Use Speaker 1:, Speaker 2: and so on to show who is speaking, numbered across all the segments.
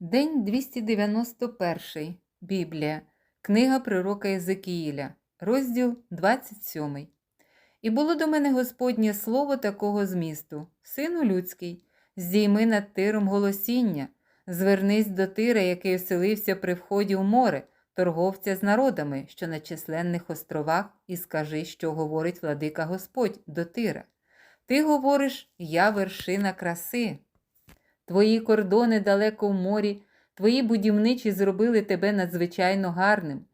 Speaker 1: День 291. Біблія. Книга пророка Єзекіїля. Розділ 27. І було до мене Господнє слово такого змісту: Сину людський, здійми над тиром голосіння, звернись до тира, який оселився при вході в море, торговця з народами, що на численних островах, і скажи, що говорить владика Господь до тира. Ти говориш, я вершина краси. Твої кордони далеко в морі, твої будівничі зробили тебе надзвичайно гарним.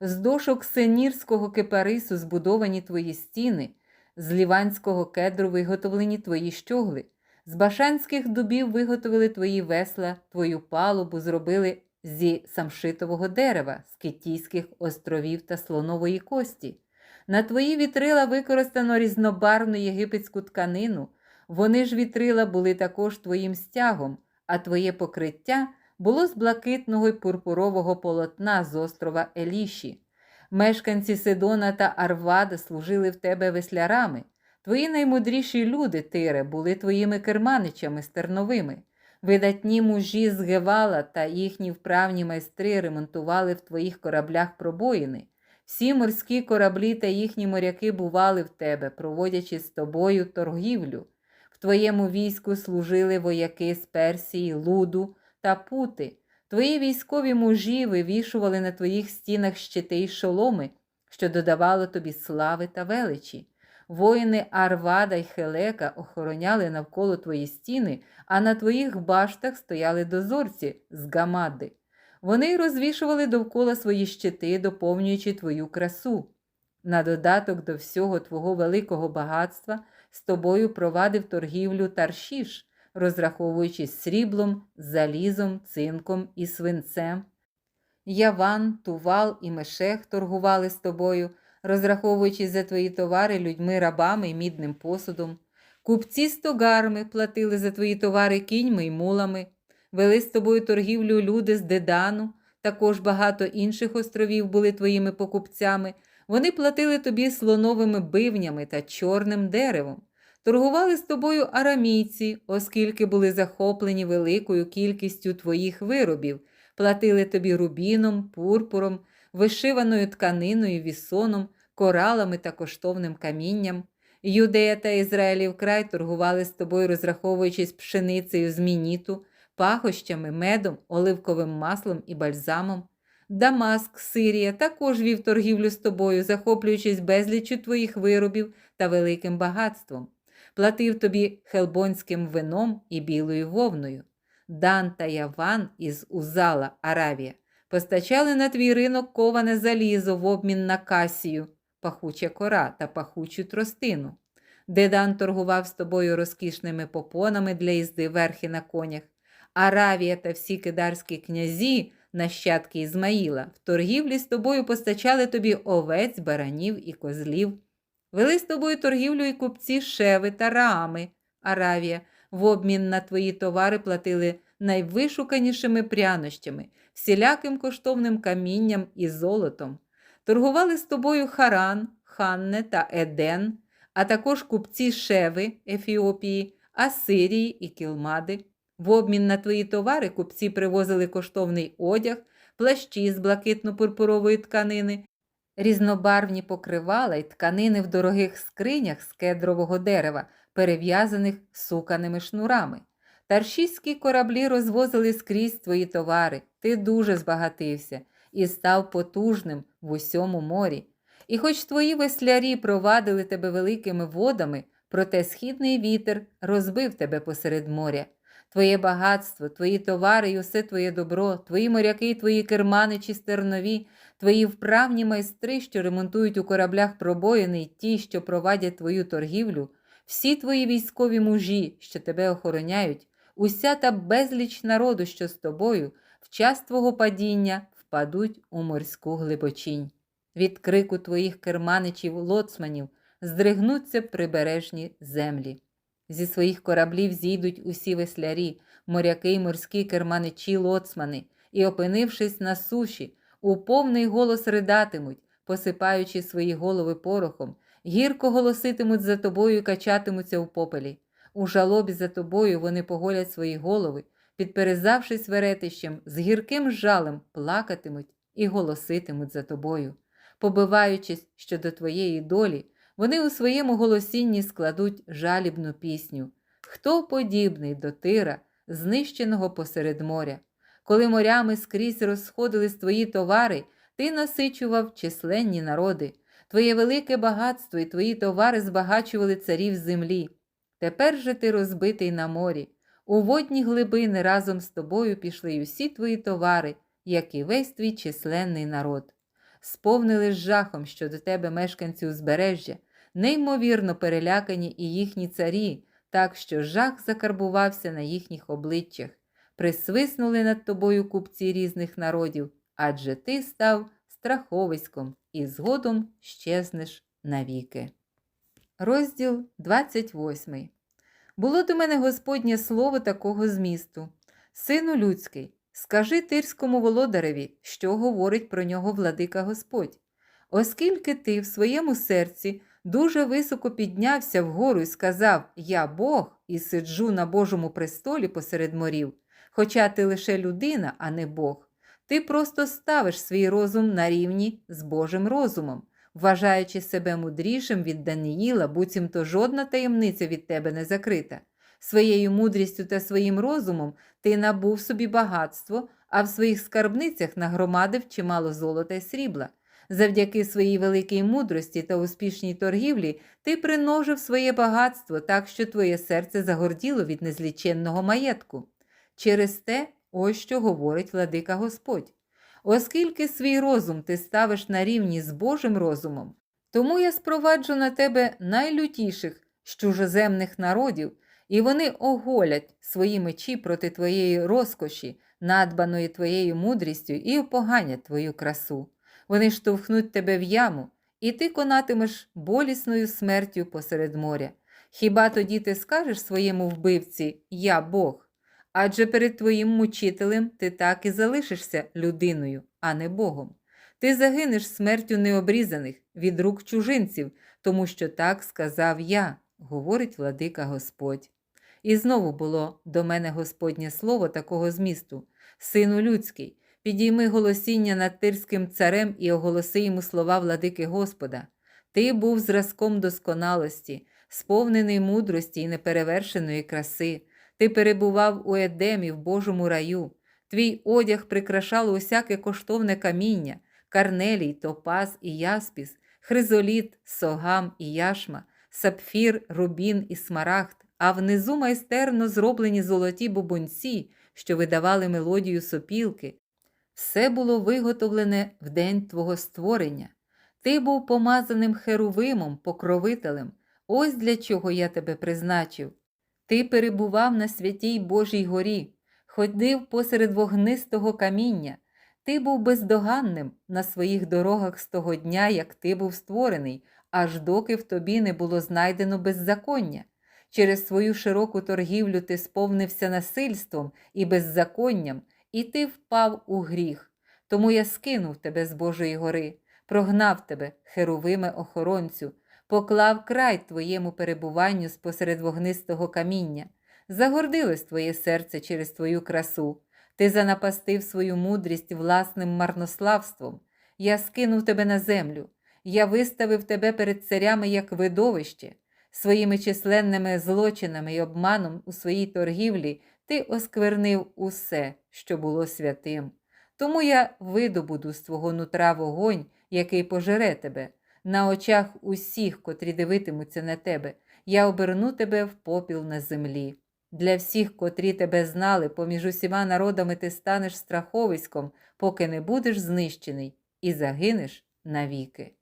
Speaker 1: З дошок сенірського кипарису збудовані твої стіни, з ліванського кедру виготовлені твої щогли, з башанських дубів виготовили твої весла, твою палубу зробили зі самшитового дерева, з китійських островів та слонової кості. На твої вітрила використано різнобарвну єгипетську тканину. Вони ж вітрила були також твоїм стягом, а твоє покриття було з блакитного й пурпурового полотна з острова Еліші. Мешканці Сидона та Арвада служили в тебе веслярами. Твої наймудріші люди, Тире, були твоїми керманичами стерновими. Видатні мужі з Гевала та їхні вправні майстри ремонтували в твоїх кораблях пробоїни. Всі морські кораблі та їхні моряки бували в тебе, проводячи з тобою торгівлю. Твоєму війську служили вояки з Персії, Луду та Пути. Твої військові мужі вивішували на твоїх стінах щити й шоломи, що додавало тобі слави та величі. Воїни Арвада й Хелека охороняли навколо твої стіни, а на твоїх баштах стояли дозорці з Гамади. Вони розвішували довкола свої щити, доповнюючи твою красу. На додаток до всього твого великого багатства з тобою провадив торгівлю Таршіш, розраховуючись сріблом, залізом, цинком і свинцем. Яван, Тувал і Мешех торгували з тобою, розраховуючись за твої товари людьми, рабами і мідним посудом. Купці з тогарми платили за твої товари кіньми й мулами, вели з тобою торгівлю люди з Дедану, також багато інших островів були твоїми покупцями. Вони платили тобі слоновими бивнями та чорним деревом. Торгували з тобою арамійці, оскільки були захоплені великою кількістю твоїх виробів, платили тобі рубіном, пурпуром, вишиваною тканиною, вісоном, коралами та коштовним камінням. Юдея та Ізраїлів край торгували з тобою, розраховуючись пшеницею з мініту, пахощами, медом, оливковим маслом і бальзамом. Дамаск, Сирія також вів торгівлю з тобою, захоплюючись безліччю твоїх виробів та великим багатством. Платив тобі хелбонським вином і білою вовною. Дан та Яван із Узала, Аравія, постачали на твій ринок коване залізо в обмін на касію, пахуча кора та пахучу тростину. Дедан торгував з тобою розкішними попонами для їзди верхи на конях. Аравія та всі кидарські князі, нащадки Ізмаїла, в торгівлі з тобою постачали тобі овець, баранів і козлів. Вели з тобою торгівлю і купці Шеви та Раами, Аравія, в обмін на твої товари платили найвишуканішими прянощами, всіляким коштовним камінням і золотом. Торгували з тобою Харан, Ханне та Еден, а також купці Шеви, Ефіопії, Асирії і Кілмади. В обмін на твої товари купці привозили коштовний одяг, плащі з блакитно-пурпурової тканини, різнобарвні покривала й тканини в дорогих скринях з кедрового дерева, перев'язаних суканими шнурами. Таршістські кораблі розвозили скрізь твої товари, ти дуже збагатився і став потужним в усьому морі. І хоч твої веслярі провадили тебе великими водами, проте східний вітер розбив тебе посеред моря. Твоє багатство, твої товари і усе твоє добро, твої моряки, твої керманичі стернові, твої вправні майстри, що ремонтують у кораблях пробоїни, й ті, що провадять твою торгівлю, всі твої військові мужі, що тебе охороняють, уся та безліч народу, що з тобою, в час твого падіння впадуть у морську глибочінь. Від крику твоїх керманичів лоцманів здригнуться прибережні землі. Зі своїх кораблів зійдуть усі веслярі, моряки й морські керманичі лоцмани, і, опинившись на суші, у повний голос ридатимуть, посипаючи свої голови порохом, гірко голоситимуть за тобою і качатимуться у попелі. У жалобі за тобою вони поголять свої голови, підперезавшись веретищем, з гірким жалем плакатимуть і голоситимуть за тобою. Побиваючись щодо твоєї долі, вони у своєму голосінні складуть жалібну пісню. Хто подібний до тира, знищеного посеред моря? Коли морями скрізь розходились твої товари, ти насичував численні народи. Твоє велике багатство і твої товари збагачували царів землі. Тепер же ти розбитий на морі. У водні глибини разом з тобою пішли й усі твої товари, як і весь твій численний народ. Сповнили з жахом щодо тебе мешканці узбережжя, неймовірно перелякані і їхні царі, так що жах закарбувався на їхніх обличчях. Присвиснули над тобою купці різних народів, адже ти став страховиськом і згодом щезнеш навіки. Розділ 28 Було до мене Господнє слово такого змісту. Сину людський, скажи тирському володареві, що говорить про нього владика Господь. Оскільки ти в своєму серці дуже високо піднявся вгору і сказав Я Бог і сиджу на Божому престолі посеред морів, хоча ти лише людина, а не Бог, ти просто ставиш свій розум на рівні з Божим розумом, вважаючи себе мудрішим від Даниїла, буцімто жодна таємниця від тебе не закрита. Своєю мудрістю та своїм розумом ти набув собі багатство, а в своїх скарбницях нагромадив чимало золота й срібла. Завдяки своїй великій мудрості та успішній торгівлі ти примножив своє багатство так, що твоє серце загорділо від незліченного маєтку. Через те, ось що говорить владика Господь. Оскільки свій розум ти ставиш на рівні з Божим розумом, тому я спроваджу на тебе найлютіших з чужоземних народів, і вони оголять свої мечі проти твоєї розкоші, надбаної твоєю мудрістю, і опоганять твою красу. Вони штовхнуть тебе в яму, і ти конатимеш болісною смертю посеред моря. Хіба тоді ти скажеш своєму вбивці Я Бог? Адже перед твоїм мучителем ти так і залишишся людиною, а не Богом. Ти загинеш смертю необрізаних від рук чужинців, тому що так сказав я, говорить владика Господь. І знову було до мене Господнє слово такого змісту: Сину людський, підійми голосіння над тирським царем і оголоси йому слова владики Господа. Ти був зразком досконалості, сповнений мудрості і неперевершеної краси. Ти перебував у Едемі в Божому раю, твій одяг прикрашало усяке коштовне каміння, карнелій, топаз і яспіс, хризоліт, согам і яшма, сапфір, рубін і смарагд, а внизу майстерно зроблені золоті бубонці, що видавали мелодію сопілки. Все було виготовлене в день твого створення. Ти був помазаним херувимом, покровителем. Ось для чого я тебе призначив. Ти перебував на святій Божій горі, ходив посеред вогнистого каміння, ти був бездоганним на своїх дорогах з того дня, як ти був створений, аж доки в тобі не було знайдено беззаконня. Через свою широку торгівлю ти сповнився насильством і беззаконням, і ти впав у гріх. Тому я скинув тебе з Божої гори, прогнав тебе, херовиме охоронцю поклав край твоєму перебуванню спосеред вогнистого каміння, загордилось твоє серце через твою красу, ти занапастив свою мудрість власним марнославством. Я скинув тебе на землю, я виставив тебе перед царями як видовище, своїми численними злочинами і обманом у своїй торгівлі ти осквернив усе, що було святим. Тому я видобуду з твого нутра вогонь, який пожере тебе на очах усіх, котрі дивитимуться на тебе, я оберну тебе в попіл на землі. Для всіх, котрі тебе знали, поміж усіма народами ти станеш страховиськом, поки не будеш знищений, і загинеш навіки.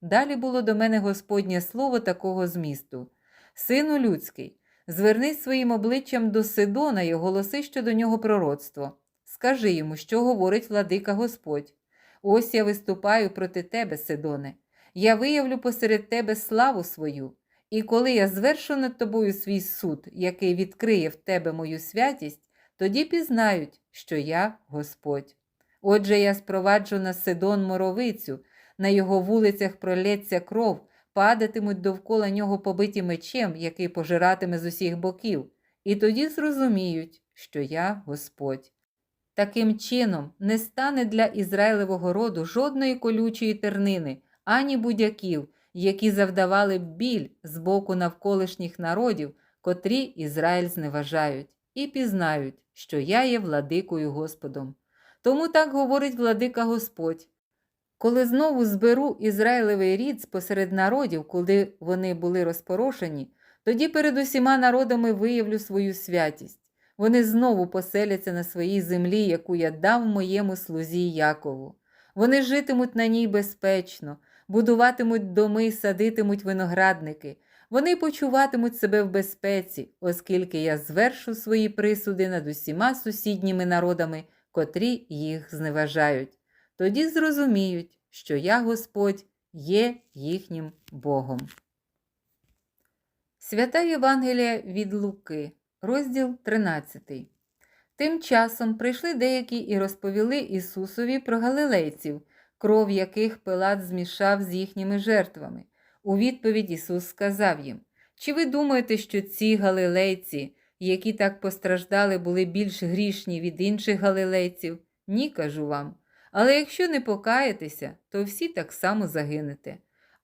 Speaker 1: Далі було до мене Господнє слово такого змісту Сину людський, звернись своїм обличчям до Сидона і оголоси щодо нього пророцтво. Скажи йому, що говорить владика Господь. Ось я виступаю проти тебе, Сидоне я виявлю посеред тебе славу свою, і коли я звершу над тобою свій суд, який відкриє в тебе мою святість, тоді пізнають, що я Господь. Отже, я спроваджу на Сидон моровицю, на його вулицях пролється кров, падатимуть довкола нього побиті мечем, який пожиратиме з усіх боків, і тоді зрозуміють, що я Господь. Таким чином, не стане для Ізраїлевого роду жодної колючої тернини, ані будяків, які завдавали б біль з боку навколишніх народів, котрі Ізраїль зневажають, і пізнають, що я є владикою Господом. Тому так говорить владика Господь. Коли знову зберу Ізраїлевий рід спосеред народів, коли вони були розпорошені, тоді перед усіма народами виявлю свою святість. Вони знову поселяться на своїй землі, яку я дав моєму слузі Якову. Вони житимуть на ній безпечно, будуватимуть доми садитимуть виноградники. Вони почуватимуть себе в безпеці, оскільки я звершу свої присуди над усіма сусідніми народами, котрі їх зневажають. Тоді зрозуміють, що я Господь є їхнім Богом. Свята Євангелія від Луки, розділ 13. Тим часом прийшли деякі і розповіли Ісусові про галилейців, кров яких Пилат змішав з їхніми жертвами. У відповідь Ісус сказав їм: Чи ви думаєте, що ці галилейці, які так постраждали, були більш грішні від інших галилейців? Ні, кажу вам. Але якщо не покаєтеся, то всі так само загинете.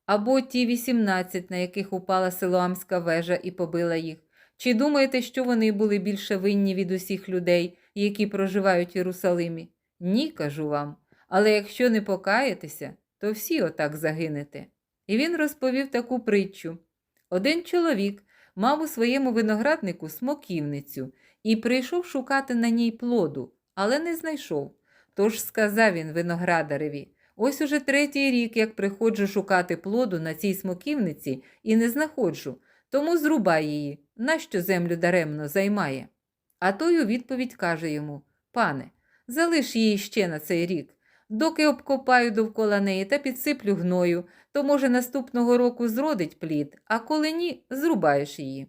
Speaker 1: Або ті 18, на яких упала Силоамська вежа і побила їх. Чи думаєте, що вони були більше винні від усіх людей, які проживають в Єрусалимі? Ні, кажу вам. Але якщо не покаєтеся, то всі отак загинете. І він розповів таку притчу. Один чоловік мав у своєму винограднику смоківницю і прийшов шукати на ній плоду, але не знайшов. Тож сказав він виноградареві: ось уже третій рік, як приходжу шукати плоду на цій смоківниці і не знаходжу, тому зрубай її, нащо землю даремно займає. А той у відповідь каже йому: Пане, залиш її ще на цей рік. Доки обкопаю довкола неї та підсиплю гною, то, може, наступного року зродить плід, а коли ні, зрубаєш її.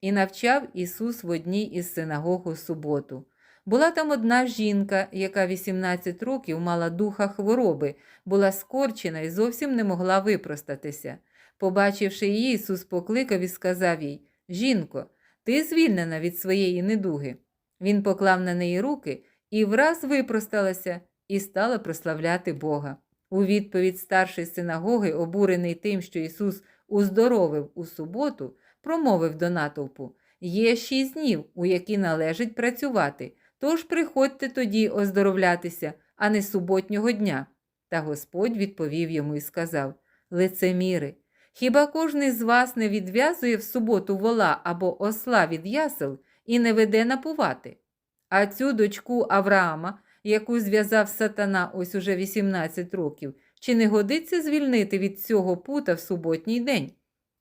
Speaker 1: І навчав Ісус в одній із синагог у суботу. Була там одна жінка, яка 18 років мала духа хвороби, була скорчена і зовсім не могла випростатися. Побачивши її, Ісус покликав і сказав їй: Жінко, ти звільнена від своєї недуги. Він поклав на неї руки і враз випросталася і стала прославляти Бога. У відповідь старший синагоги, обурений тим, що Ісус уздоровив у суботу, промовив до натовпу: Є шість днів, у які належить працювати. Тож приходьте тоді оздоровлятися, а не суботнього дня. Та Господь відповів йому і сказав: Лицеміри, хіба кожний з вас не відв'язує в суботу вола або осла від ясел і не веде напувати? А цю дочку Авраама, яку зв'язав сатана ось уже 18 років, чи не годиться звільнити від цього пута в суботній день?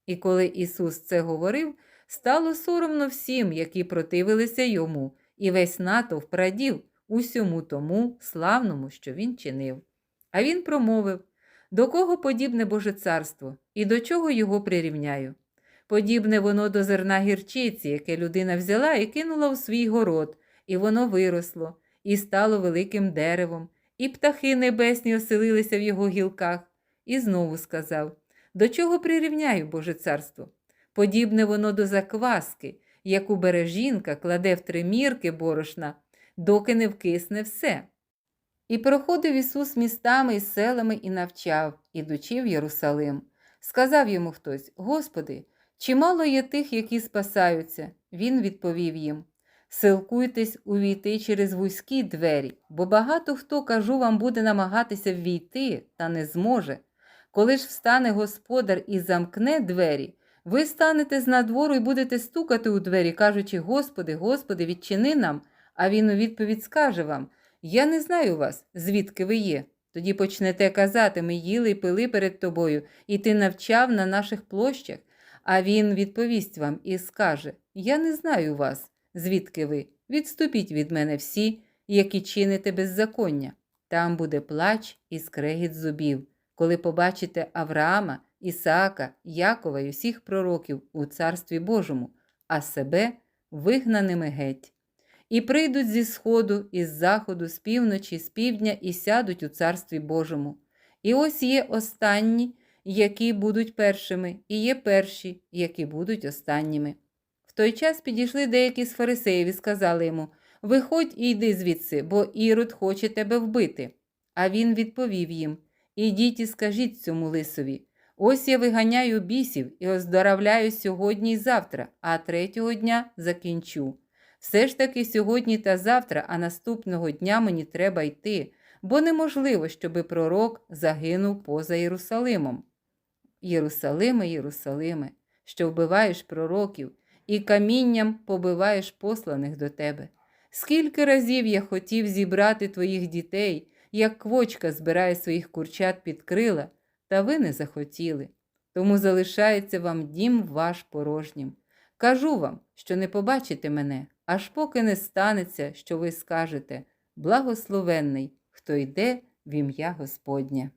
Speaker 1: І коли Ісус це говорив, стало соромно всім, які противилися йому і весь натовп радів усьому тому славному, що він чинив. А він промовив до кого подібне Боже царство і до чого його прирівняю? Подібне воно до зерна гірчиці, яке людина взяла і кинула у свій город, і воно виросло, і стало великим деревом, і птахи небесні оселилися в його гілках, і знову сказав: До чого прирівняю Боже царство? Подібне воно до закваски, яку бере жінка, кладе в три мірки борошна, доки не вкисне все. І проходив Ісус містами і селами і навчав, ідучи в Єрусалим. Сказав йому хтось: Господи, чимало є тих, які спасаються. Він відповів їм: Силкуйтесь увійти через вузькі двері, бо багато хто, кажу вам, буде намагатися ввійти, та не зможе. Коли ж встане господар і замкне двері, ви станете з надвору і будете стукати у двері, кажучи, Господи, Господи, відчини нам. А він у відповідь скаже вам: Я не знаю вас, звідки ви є. Тоді почнете казати, ми їли й пили перед тобою, і ти навчав на наших площах. А він відповість вам і скаже: Я не знаю вас, звідки ви. Відступіть від мене всі, які чините беззаконня. Там буде плач і скрегіт зубів, коли побачите Авраама. Ісаака, Якова й усіх пророків у Царстві Божому, а себе вигнаними геть. І прийдуть зі сходу, із заходу, з півночі, з півдня і сядуть у Царстві Божому. І ось є останні, які будуть першими, і є перші, які будуть останніми. В той час підійшли деякі з фарисеїв і сказали йому Виходь і йди звідси, бо Ірод хоче тебе вбити. А він відповів їм Ідіть і скажіть цьому лисові. Ось я виганяю бісів і оздоравляю сьогодні і завтра, а третього дня закінчу. Все ж таки сьогодні та завтра, а наступного дня мені треба йти, бо неможливо, щоби пророк загинув поза Єрусалимом. Єрусалиме, Єрусалиме, що вбиваєш пророків і камінням побиваєш посланих до тебе. Скільки разів я хотів зібрати твоїх дітей, як квочка збирає своїх курчат під крила, та ви не захотіли. Тому залишається вам дім ваш порожнім. Кажу вам, що не побачите мене, аж поки не станеться, що ви скажете благословенний, хто йде в ім'я Господнє.